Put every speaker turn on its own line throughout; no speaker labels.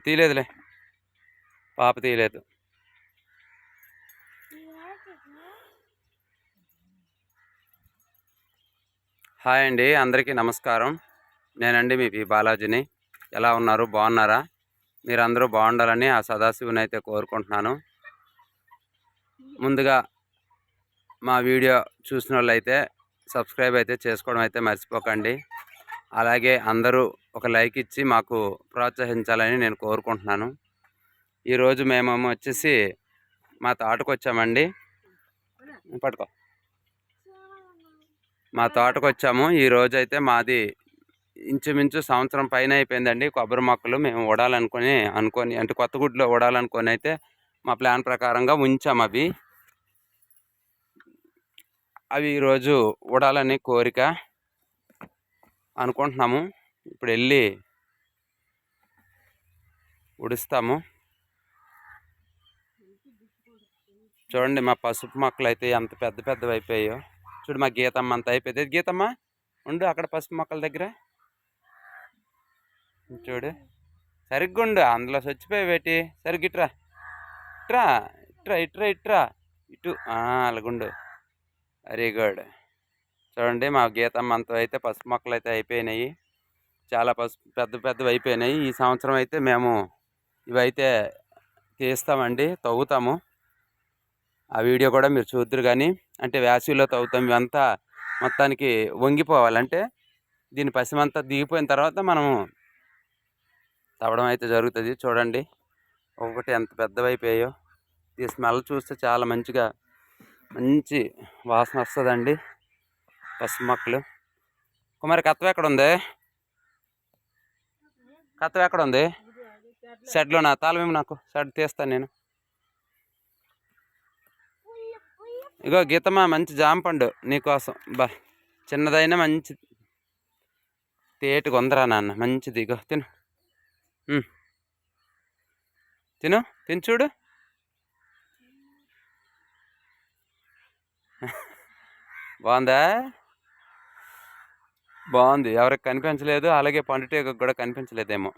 తీయలేదులే. పాప తీయలేదు. హాయ్ అండి అందరికీ నమస్కారం. నేనండి మీ పి బాలాజీని. ఎలా ఉన్నారు? బాగున్నారా? మీరందరూ బాగుండాలని ఆ సదాశివుని అయితే కోరుకుంటున్నాను. ముందుగా మా వీడియో చూసిన వాళ్ళైతే సబ్స్క్రైబ్ అయితే చేసుకోవడం అయితే మర్చిపోకండి. అలాగే అందరూ ఒక లైక్ ఇచ్చి మాకు ప్రోత్సహించాలని నేను కోరుకుంటున్నాను. ఈరోజు మేము వచ్చేసి మా తోటకు వచ్చామండి. పట్టుకో. మా తోటకు వచ్చాము. ఈ అయితే మాది ఇంచుమించు సంవత్సరం పైన అయిపోయిందండి. కొబ్బరి మొక్కలు మేము ఓడాలనుకొని అనుకొని అంటే కొత్త గుడ్లో ఓడాలనుకొని అయితే మా ప్లాన్ ప్రకారంగా ఉంచాము అవి. అవి ఈరోజు ఊడాలని కోరిక. అనుకుంటున్నాము. ఇప్పుడు వెళ్ళి ఉడుస్తాము. చూడండి మా పసుపు మొక్కలు అయితే ఎంత పెద్ద పెద్దవి అయిపోయాయో చూడు మా గీతమ్మ అంత అయిపోయింది. గీతమ్మ ఉండు అక్కడ పసుపు మొక్కల దగ్గర. చూడు. సరిగ్గా ఉండు అందులో చచ్చిపోయి పెట్టి సరిగ్గా ఇట్రా. ఇట్రా ఇట్రా ఇట్రా ఇట్రా. ఇటు. అలాగుండు. వెరీ గుడ్ చూడండి మా గీతమ్మ అంత అయితే పసుపు మొక్కలు అయితే అయిపోయినాయి. చాలా పసుపు పెద్ద పెద్దవి అయిపోయినాయి. ఈ సంవత్సరం అయితే మేము ఇవైతే తీస్తామండి తవ్వుతాము. ఆ వీడియో కూడా మీరు చూద్దరు కానీ అంటే వేసవిలో తవ్వుతాం ఇవంతా మొత్తానికి వంగిపోవాలంటే దీని పసిమంతా దిగిపోయిన తర్వాత మనము తవ్వడం అయితే జరుగుతుంది. చూడండి ఒకటి ఎంత పెద్దవైపోయాయో ఈ స్మెల్ చూస్తే చాలా మంచిగా మంచి వాసన వస్తుందండి. పసుపు మొక్కలు కుమారి కత్వ ఎక్కడ ఉంది కత్వ ఎక్కడ ఉంది షెడ్లో నా తాళమేమి నాకు షెడ్ తీస్తాను నేను. ఇగో గీతమ్మ మంచి జాంపండు నీకోసం బా చిన్నదైనా మంచి తేటి కొందరా నాన్న మంచిది. ఇగో తిను. తిను తిని చూడు. బాగుందా? బాగుంది. ఎవరికి కనిపించలేదు. అలాగే పండుటీగకు కూడా కనిపించలేదేమో.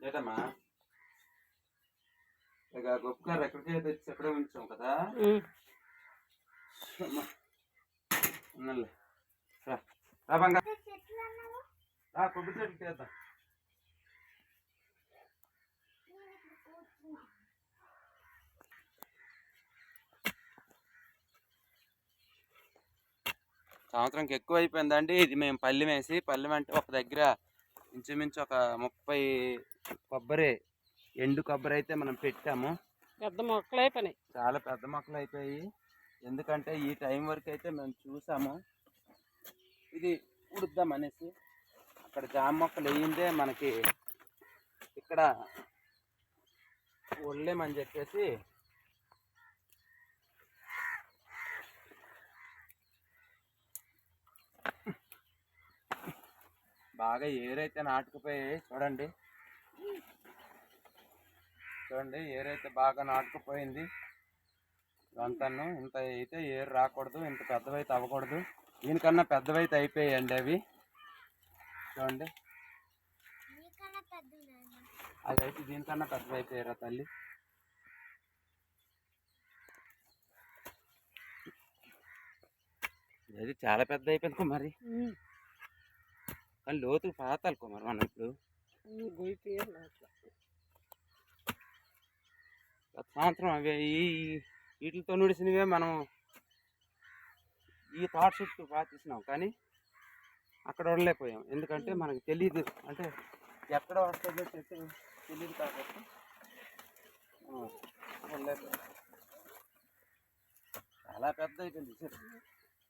ఏటమ్మా? ఇక గొప్పగారు ఎక్కడికి తెచ్చి ఎక్కడే ఉంచాం కదా. అమ్మా. ఉన్నలే. రా. రా బంగా రా కొబ్బరి చెట్టు చేద్దాం సంవత్సరంకి ఎక్కువ అయిపోయిందండి ఇది మేము పల్లెం వేసి పల్లెం అంటే ఒక దగ్గర ఇంచుమించు ఒక ముప్పై కొబ్బరి ఎండు కొబ్బరి అయితే మనం పెట్టాము.
పెద్ద మొక్కలు అయిపోయినాయి.
చాలా పెద్ద మొక్కలు అయిపోయి ఎందుకంటే ఈ టైం వరకు అయితే మేము చూసాము. ఇది ఉడుద్దాం అనేసి. అక్కడ జామ మొక్కలు వేయిందే మనకి ఇక్కడ ఒళ్ళేమని చెప్పేసి బాగా ఏరైతే నాటుకుపోయాయి చూడండి. చూడండి ఏరైతే బాగా నాటుకుపోయింది. ఇదంతాను ఇంత అయితే ఏరు రాకూడదు ఇంత పెద్దవైతే అవ్వకూడదు. దీనికన్నా పెద్దవైతే అయిపోయాయండి అవి. చూడండి. అది అయితే దీనికన్నా పెద్దవి అయిపోయారా తల్లి? ఇది చాలా పెద్ద అయిపోయింది కుమారి కానీ లోతు పాతాలి కుమారి మనం ఇప్పుడు. గత సంవత్సరం అవి ఈ వీటితో నుడిసినవే మనం ఈ తోట చుట్టూ పాతిస్తున్నాం కానీ అక్కడ వడలేకపోయాం ఎందుకంటే మనకు తెలియదు అంటే ఎక్కడ వస్తుందో చెప్పి తెలియదు కాబట్టి. చాలా పెద్ద అయిపోయింది.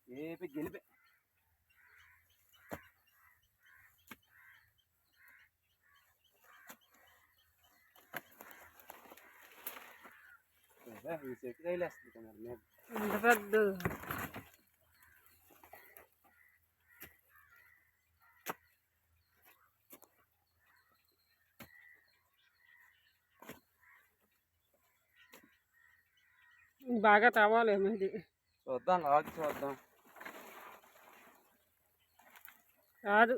ఏపి గెలిపే.
ఎంత పెద్ద? బాగా తవ్వాలేమో ఇది
చూద్దాం లాగి చూద్దాం.
కాదు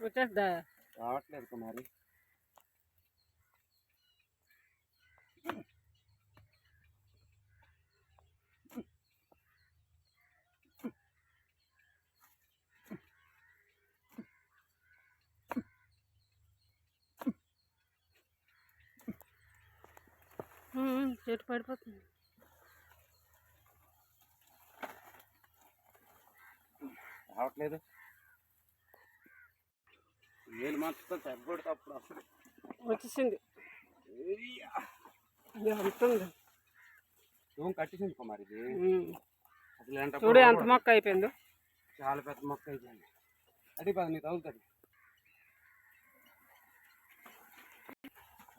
వచ్చేద్దా
రావట్లేదు కుమారి
చెట్టు పడిపోతుంది?
రావట్లేదు. వేలు మొత్తం తగ్గొడతా అప్పుడు అసలు.
వచ్చేసింది. అంతుంది
రూమ్ కట్టేసింది కుమారి ఇది.
చూడు ఎంత మొక్క అయిపోయిందో.
చాలా పెద్ద మొక్క అయిపోయింది. అది పది నీకు తగులుతుంది.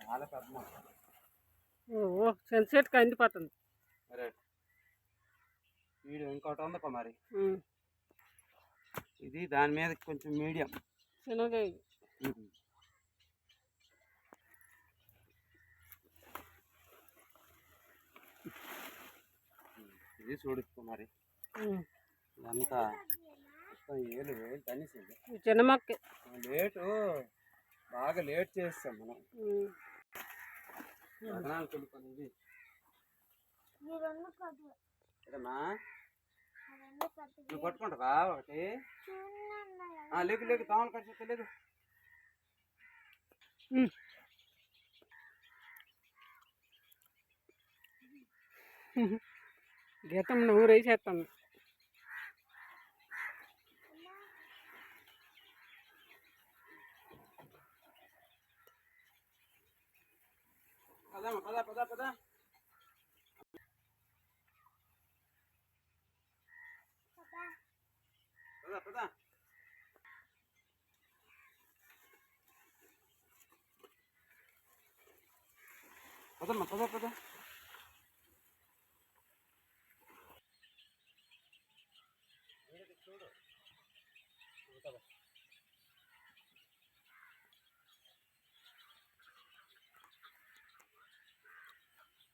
చాలా పెద్ద మొక్క.
ఓ అందిపోతుంది.
సరే వీడు ఇంకోటి ఉంది కుమారి
ఉమ్.
ఇది దాని మీద కొంచెం మీడియం.
చిన్నగా ఇది.
ఇది చూడు కుమారి
ఉమ్.
ఇదంతా ఏళ్ళు వేలు తనిసింది
చిన్న మొక్క.
లేటు బాగా లేట్ చేస్తాం మనం. నువ్వు పట్టుకుంటావా ఒకటి? ఆ, లేకు లేకు తామలు చేస్తే లేదు.
గీతం నువ్వు రేసేస్తుంది
పదమ్మా పద పద పద పద పద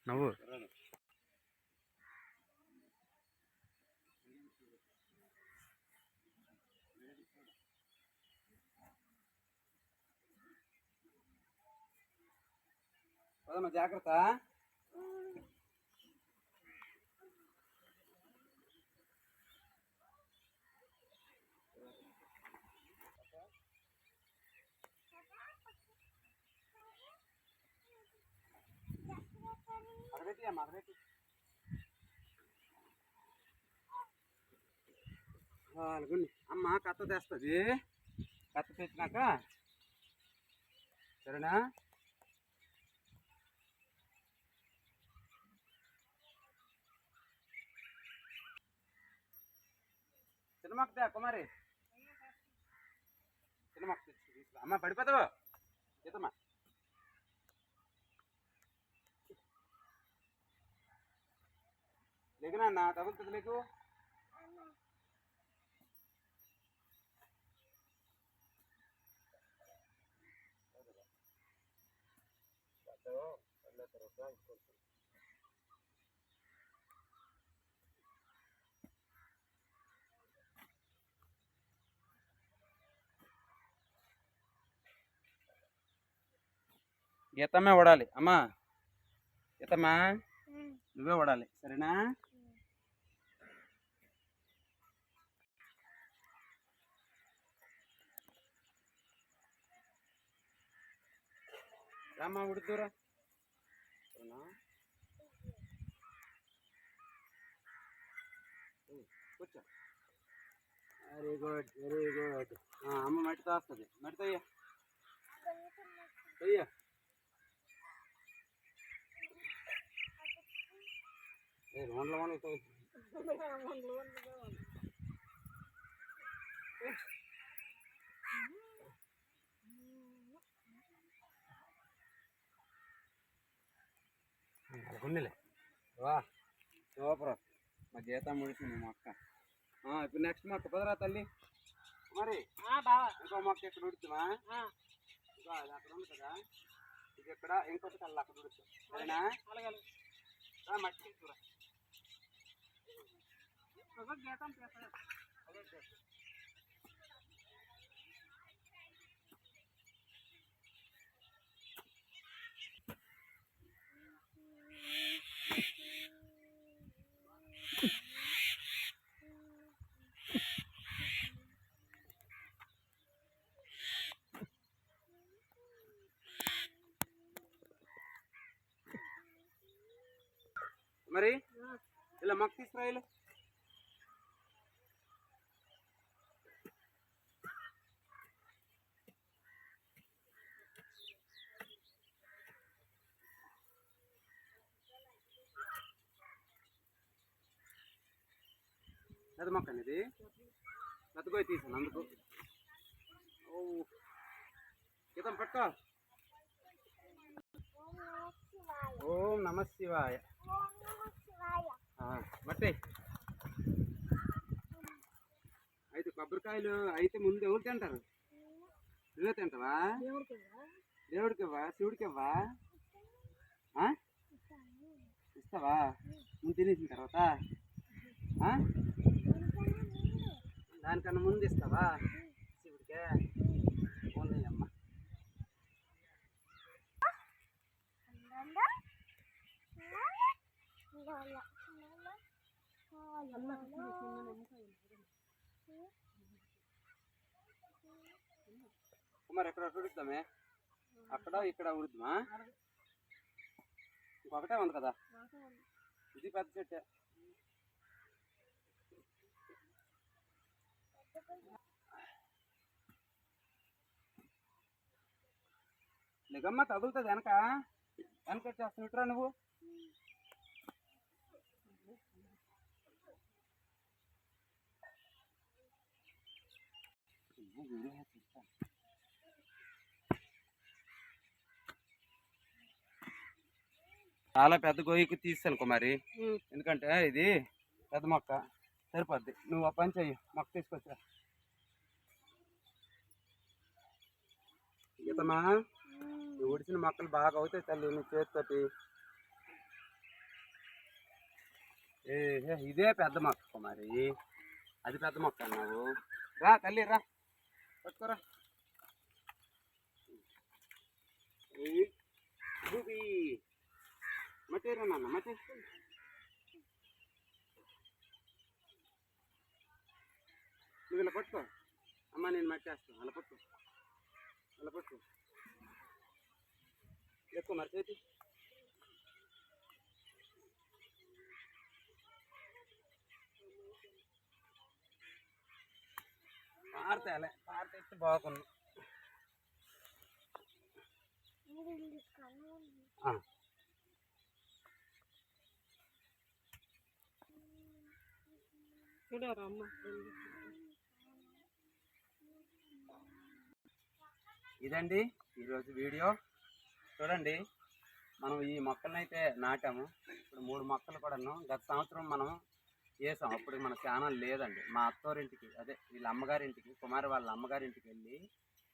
నవ్వు పదమ్మా జాగ్రత్త మరబెట్టి మరబెట్టి అలాగండి అమ్మ కత్త తెస్తుంది. కత్త తెచ్చినాక సరేనా? సినిమాకి తే కుమారి. సినిమాకి తెచ్చి తీసుకురా. అమ్మ పడిపోతావు. చేతమ్మా లేకునా తగులుతుంది లేకు గీతమ్మే పడాలి అమ్మా గీతమ్మా నువ్వే పడాలి సరేనా? రామ్మా ఉడుతురా కూర్చో వెరీ గుడ్ వెరీ గుడ్ అమ్మ మట్టితో వస్తుంది మట్టితో అయ్యా అయ్యా ఏ అనుకున్నలే వా సూపర్ మా గీత ముడిసింది మా అక్క. ఆ, ఇప్పుడు నెక్స్ట్ మొక్క పదరా తల్లి? మరి
ఆ, బావా.
ఇంకో మొక్క ఇక్కడ ఉడుతుమా
ఆ,
ఇదిగో అది అక్కడ ఉంది కదా. ఇది ఇక్కడ ఇంకొకటి కల్లా అక్కడ ఉడుతుంది సరేనా? మట్టి తీసుకురా.
గీతం
చేస్తా. మరి ఇలా మొక్క తీసుకురా వీళ్ళు. పెద్ద మొక్క అండి ఇది. పెద్ద పోయి తీసాను అందుకు. ఓ. గీతం ఓం నమ శివాయ. బట్టే అయితే కొబ్బరికాయలు అయితే ముందు ఎవరు తింటారు? నువ్వే తింటావా? దేవుడికివ్వా? శివుడికివ్వా? ఇస్తావా? ముందు తినేసిన తర్వాత? దానికన్నా ముందు ఇస్తావా శివుడికే ఉన్నాయమ్మ కుమార్ ఎక్కడ ఉడుద్దామే అక్కడ ఇక్కడ ఉడుద్దామా ఇంకొకటే ఉంది కదా. ఇది పెద్ద చెట్టే. నిగమ్మ తగులుతుంది వెనక. వెనక చేస్తున్నట్టురా నువ్వు. చాలా పెద్ద గొయ్యకు తీస్తాను కుమారి. ఎందుకంటే ఇది పెద్ద మొక్క. సరిపోద్ది. నువ్వు ఆ పని చెయ్యి. మొక్క తీసుకొచ్చా. గీతమా నువ్వు ఉడిచిన మొక్కలు బాగా అవుతాయి తల్లి నీ చేతితోటి. ఏ ఇదే పెద్ద మొక్క కుమారి. అది పెద్ద మొక్క అన్నావు. రా తల్లి రా. పట్టుకోరా. ఏయ్, భూమి. మటేరా నాన్న మటే నువ్వు ఇలా పట్టుకో. అమ్మ నేను మర్చేస్తాను అలా పట్టుకో. అలా పట్టుకో. ఎక్కువ మర్చేది చేతి. పారతేలే పారతే బాగుంది ఆ.
చూడరా అమ్మ?
ఇదండి ఈరోజు వీడియో. చూడండి మనం ఈ మొక్కలను అయితే నాటాము. ఇప్పుడు మూడు మొక్కలు కూడాను గత సంవత్సరం మనం వేసాం అప్పుడు మన ఛానల్ లేదండి. మా అత్తోరింటికి అదే వీళ్ళ అమ్మగారింటికి కుమారి వాళ్ళ అమ్మగారింటికి వెళ్ళి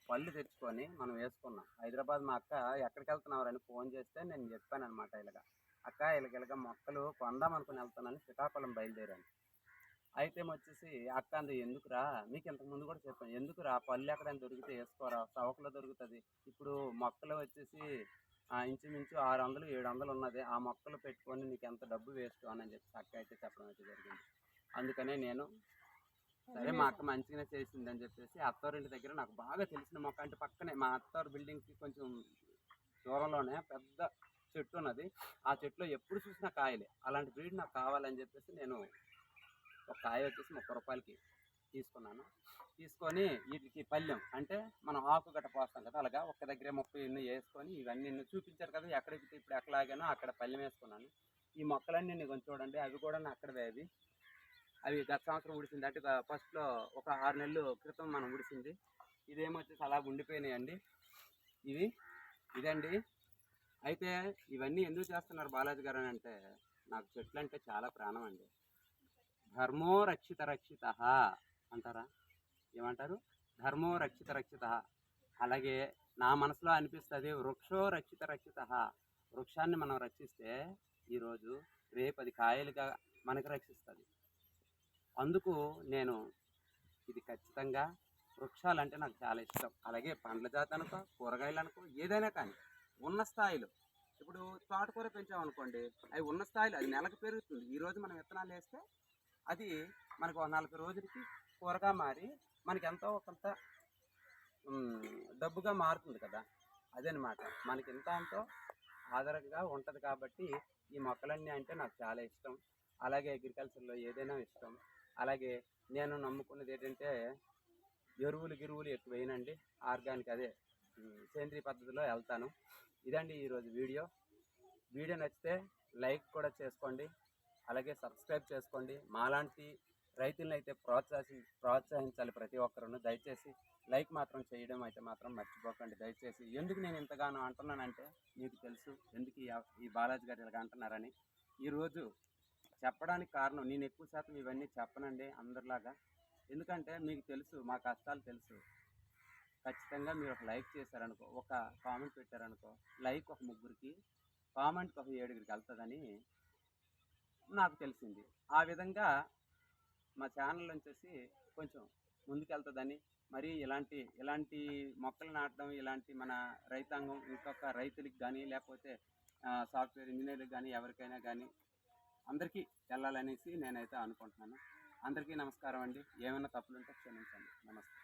పళ్ళు తెచ్చుకొని మనం వేసుకున్నాం. హైదరాబాద్ మా అక్క ఎక్కడికి వెళ్తున్నారని ఫోన్ చేస్తే నేను చెప్పాను అనమాట ఇలాగ. అక్క ఇలాగ ఇలాగ మొక్కలు కొందాం అనుకుని వెళ్తానని శ్రీకాకుళం బయలుదేరాను. అయితే వచ్చేసి అక్క అంది ఎందుకురా? మీకు ఇంతకు ముందు కూడా చెప్పాను. ఎందుకురా? పళ్ళు ఎక్కడైనా దొరికితే వేసుకోరా? సవకలో దొరుకుతుంది. ఇప్పుడు మొక్కలు వచ్చేసి ఆ, ఇంచుమించు ఆరు వందలు ఏడు వందలు ఉన్నది. ఆ మొక్కలు పెట్టుకొని నీకు ఎంత డబ్బు వేస్ట్ అని చెప్పి అక్క అయితే చెప్పడం అయితే జరిగింది. అందుకనే నేను సరే మా అక్క మంచిగానే చేసింది అని చెప్పేసి అత్తవారింటి దగ్గర నాకు బాగా తెలిసిన మొక్క అంటే పక్కనే మా అత్తవారి బిల్డింగ్కి కొంచెం దూరంలోనే పెద్ద చెట్టు ఉన్నది. ఆ చెట్టులో ఎప్పుడు చూసినా కాయలే. అలాంటి బ్రీడ్ నాకు కావాలని చెప్పేసి నేను ఒక కాయ వచ్చేసి ముప్పై రూపాయలకి తీసుకున్నాను. తీసుకొని వీటికి పళ్ళెం అంటే మనం ఆకు గట్ట పోస్తాం కదా అలాగా ఒక దగ్గర ముప్పై ఎన్ని వేసుకొని ఇవన్నీ చూపించారు కదా ఎక్కడికి ఇప్పుడు ఎక్కడలాగానో అక్కడ పళ్ళెం వేసుకున్నాను. ఈ మొక్కలన్నీ నేను కొంచెం చూడండి అవి కూడా అక్కడవే అవి. అవి గత సంవత్సరం ఉడిసింది అంటే ఫస్ట్లో ఒక ఆరు నెలలు క్రితం మనం ఉడిసింది ఇదేమొచ్చేసి అలా ఉండిపోయినాయండి. ఇవి ఇదండి. అయితే ఇవన్నీ ఎందుకు చేస్తున్నారు బాలాజీ గారు అని అంటే నాకు చెట్లు అంటే చాలా ప్రాణం అండి. ధర్మో రక్షిత రక్షిత అంటారా? ఏమంటారు? ధర్మో రక్షిత రక్షిత అలాగే నా మనసులో అనిపిస్తుంది వృక్షో రక్షిత రక్షిత వృక్షాన్ని మనం రక్షిస్తే ఈరోజు రేపు అది కాయలుగా మనకు రక్షిస్తుంది. అందుకు నేను ఇది ఖచ్చితంగా వృక్షాలు అంటే నాకు చాలా ఇష్టం. అలాగే పండ్ల జాతి అనుకో కూరగాయలు అనుకో ఏదైనా కానీ ఉన్న స్థాయిలో. ఇప్పుడు తోటకూర పెంచామనుకోండి అవి ఉన్న స్థాయిలో అది నెలకు పెరుగుతుంది. ఈరోజు మనం విత్తనాలు వేస్తే అది మనకు ఒక నలభై రోజులకి కూరగా మారి మనకి ఎంతో కొంత డబ్బుగా మారుతుంది కదా. అదనమాట. మనకి ఎంత ఎంతో ఆధారంగా ఉంటుంది కాబట్టి ఈ మొక్కలన్నీ అంటే నాకు చాలా ఇష్టం. అలాగే అగ్రికల్చర్లో ఏదైనా ఇష్టం. అలాగే నేను నమ్ముకున్నది ఏంటంటే ఎరువులు గిరువులు ఎక్కువ వేయనండి ఆర్గానిక్ అదే సేంద్రీయ సేంద్రియ పద్ధతిలో వెళ్తాను. ఇదండి ఈరోజు వీడియో. వీడియో నచ్చితే లైక్ కూడా చేసుకోండి. అలాగే సబ్స్క్రైబ్ చేసుకోండి. మాలాంటి రైతులను అయితే ప్రోత్సహి ప్రోత్సహించాలి ప్రతి ఒక్కరును. దయచేసి లైక్ మాత్రం చేయడం అయితే మాత్రం మర్చిపోకండి. దయచేసి ఎందుకు నేను ఇంతగానో అంటున్నానంటే మీకు తెలుసు ఎందుకు ఈ బాలాజీ గారు ఇలాగ అంటున్నారని. ఈరోజు చెప్పడానికి కారణం నేను ఎక్కువ శాతం ఇవన్నీ చెప్పనండి అందరిలాగా. ఎందుకంటే మీకు తెలుసు మా కష్టాలు తెలుసు. ఖచ్చితంగా మీరు ఒక లైక్ చేశారనుకో ఒక కామెంట్ పెట్టారనుకో లైక్ ఒక ముగ్గురికి కామెంట్కి ఒక ఏడుగురికి వెళ్తుందని నాకు తెలిసింది. ఆ విధంగా మా ఛానల్ వచ్చేసి కొంచెం ముందుకెళ్తుందని మరి ఇలాంటి ఇలాంటి మొక్కలు నాటడం ఇలాంటి మన రైతాంగం ఇంకొక రైతులకు కానీ లేకపోతే సాఫ్ట్వేర్ ఇంజనీర్లకు కానీ ఎవరికైనా కానీ అందరికీ వెళ్ళాలనేసి నేనైతే అనుకుంటున్నాను. అందరికీ నమస్కారం అండి. ఏమైనా తప్పులుంటే క్షమించండి. నమస్తే.